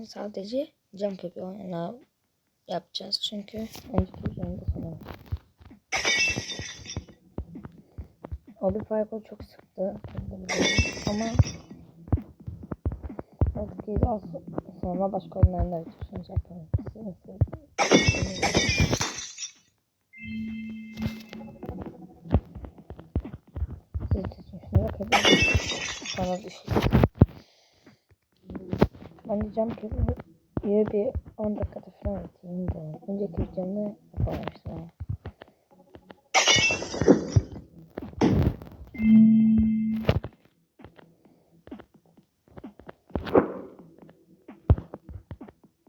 için sadece jump yapıyor. Yani yapacağız çünkü önceki videomda sanırım. O bir parkur çok sıktı. Ama artık az sonra başka oyunlarında videosunu çekelim. Siz düşeyim. Ben de yapıp yine bir 10 dakikada falan atayım da. Önceki videomda yapamamıştım ama.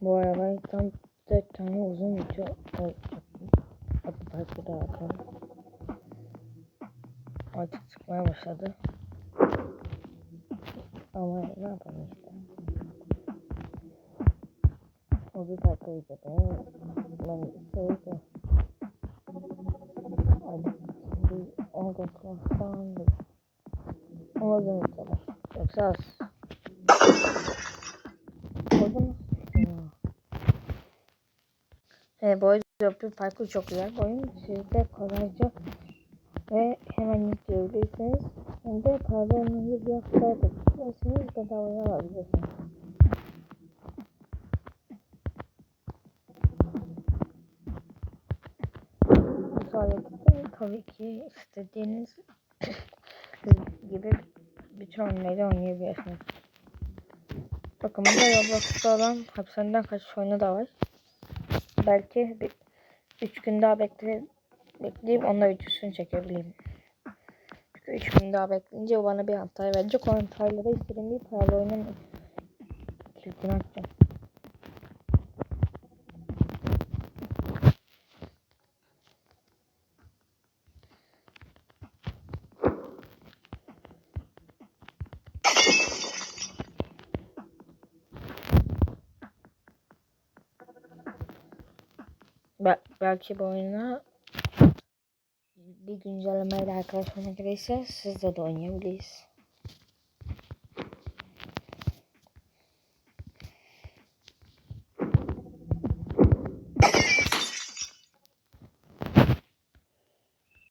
Bu arabayı tam 4 tane uzun video Adı parkı da atalım. Artık çıkmaya başladı. O bir parkıydı be. Ben sevdim. Hadi. Bir 10 dakika falan bir. Ama uzun videolar. Yoksa az. Orada çıkıyor? E, bu bir parkur çok güzel. Bu oyun sizde kolayca ve hemen yükleyebilirsiniz. Hem de paralarınızı bir hafta yapabilirsiniz. Bedavaya alabilirsiniz. Tabii ki istediğiniz gibi bütün oyunları oynayabilirsiniz. Bakın burada Roblox'ta olan hapishaneden kaçış oyunu da var. Belki bir 3 gün daha bekle, bekleyip onunla videosunu çekebileyim. Çünkü 3 gün daha bekleyince bana bir anahtar verecek. O anahtarlara istediğim bir paralı oyunun kilidini açacağım. Be belki bu oyuna bir güncellemeyle arkadaşlarına gelirse sizle de oynayabiliriz.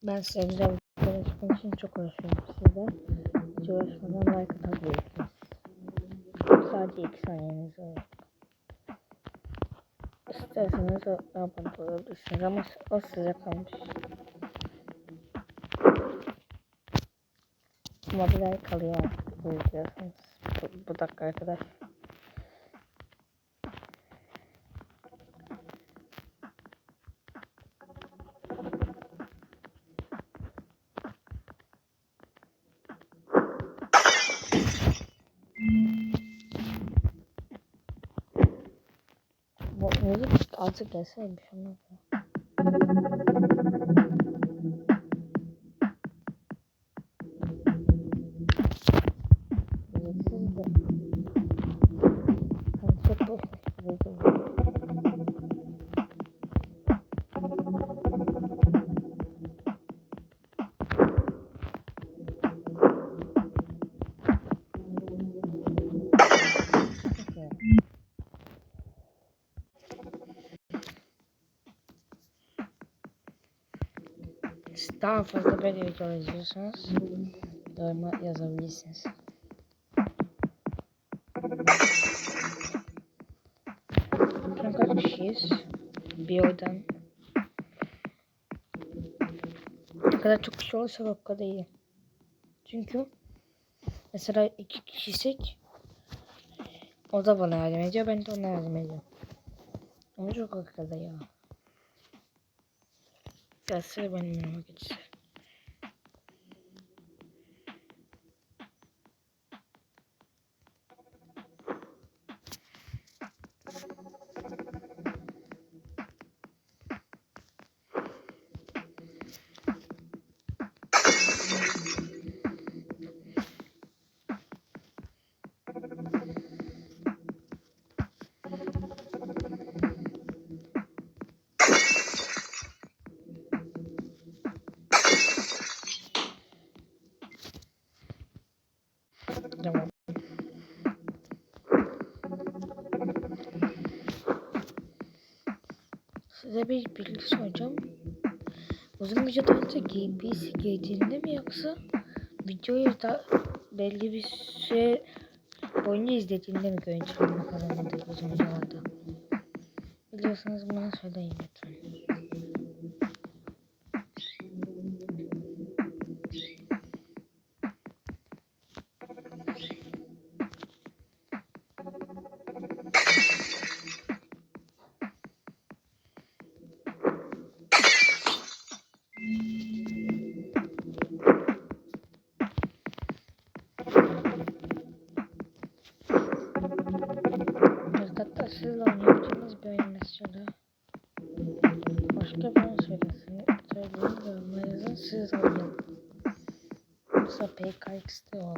Ben size güzel bir konuşmak için çok uğraşıyorum size. Hiç uğraşmadan like atabilirsiniz. Sadece 2 saniyeniz var. İsterseniz abone olabilirsiniz ama o size kalmış. Ama bir ay kalıyor bu bu, dakika kadar. Müzik artık gelseymiş ama. daha fazla böyle video izliyorsanız yoruma yazabilirsiniz. Şu an kaç kişiyiz? Bir oradan. Ne kadar çok kişi olursa o kadar iyi. Çünkü mesela iki kişisek o da bana yardım ediyor, ben de ona yardım ediyorum. Ama çok arkada ya. Gelse benim yanıma geçse. Size bir bilgi soracağım. Uzun videoda önce GPS girdiğinde mi yoksa videoyu da belli bir süre boyunca izlediğinde mi görüntüleme kazanıldı uzun videolarda? Biliyorsanız bana söyleyin Bir oyun söylesin. Söyleyin yorumlara yazın siz oynayın. Mesela PKX'de o.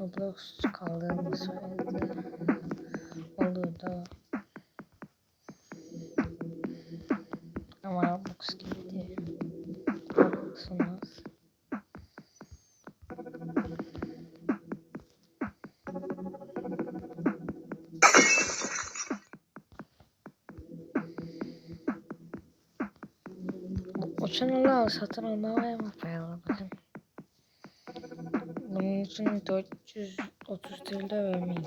Roblox kaldığını söyledi. Olur da. Ama Roblox gibi Uçan Allah satın almaya mı pahalı bakın. Bunun için 430 TL vermeyin.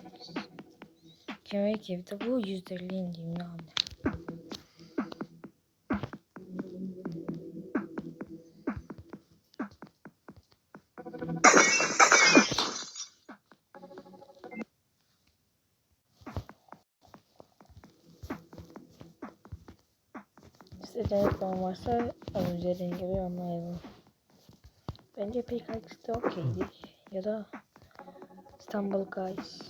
Kemer ki bir de bu 150 indiğim yani. İstediğiniz falan varsa az önce dediğim gibi yorumlayalım. Bence PKX'de okeydi. Ya da İstanbul Guys.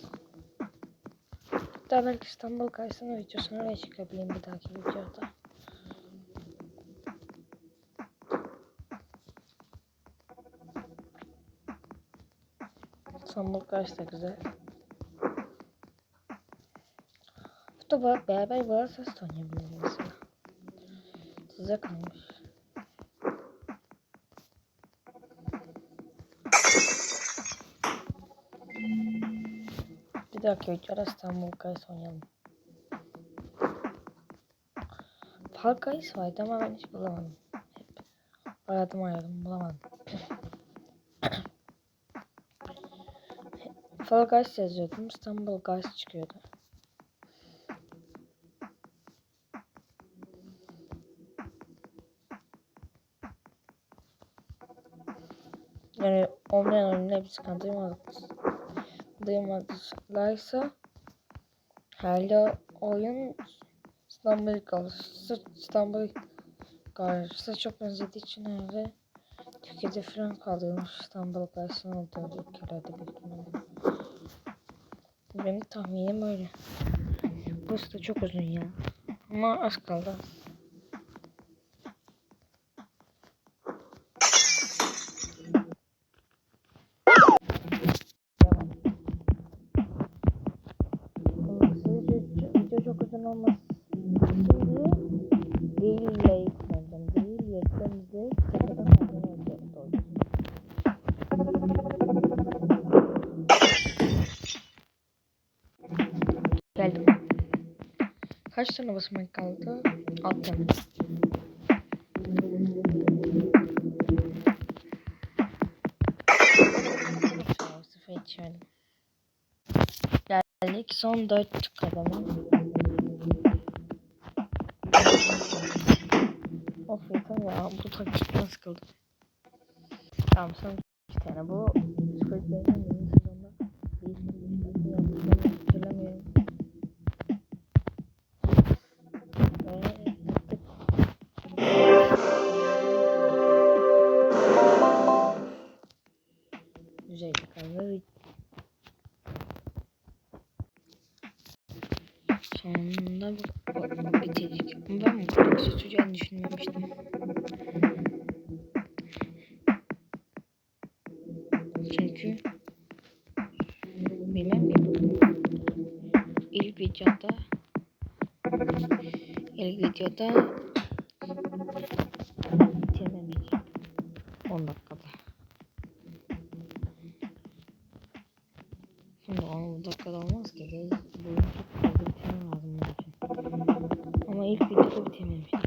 Hatta belki İstanbul Guys'ın videosunu oraya çıkabilirim bir dahaki videoda. İstanbul Guys da güzel. Hatta bak beraber Brawl Stars da oynayabiliriz. Size kalmış. Bir dahaki videoda İstanbul Guys oynayalım. Fall Guys vardı ama ben hiç bulamadım. Hep aradım aradım bulamadım. Fall Guys yazıyordum. İstanbul Guys çıkıyordu. Yani olmayan oyunun hepsi duymadık. Duymadılarsa hala oyun İstanbul karşısı İstanbul karşısı çok benzediği için herhalde Türkiye'de falan kaldırmış İstanbul karşısına olduğu ülkelerde büyük ihtimalle. Benim tahminim öyle. Burası da çok uzun ya. Ama az kaldı. Uzun olmaz. Şimdi değil yayınladım. Değil yayınladım. Tekrardan kendine olacak doğru. Geldim. Kaç tane basamak kaldı? Alt tane. Geldik son 4 kademe. Of yeter ya bu taktikten sıkıldım. Tamam son 2 tane bu. Squid Game'in yeni sezonunda bir yapmışlarını hatırlamıyorum. Güzel kaldı. Sonunda bu, süreceğini düşünmemiştim. Çünkü bilmem? İlk videoda ilk videoda Ama ilk videoda bitirmemiştim.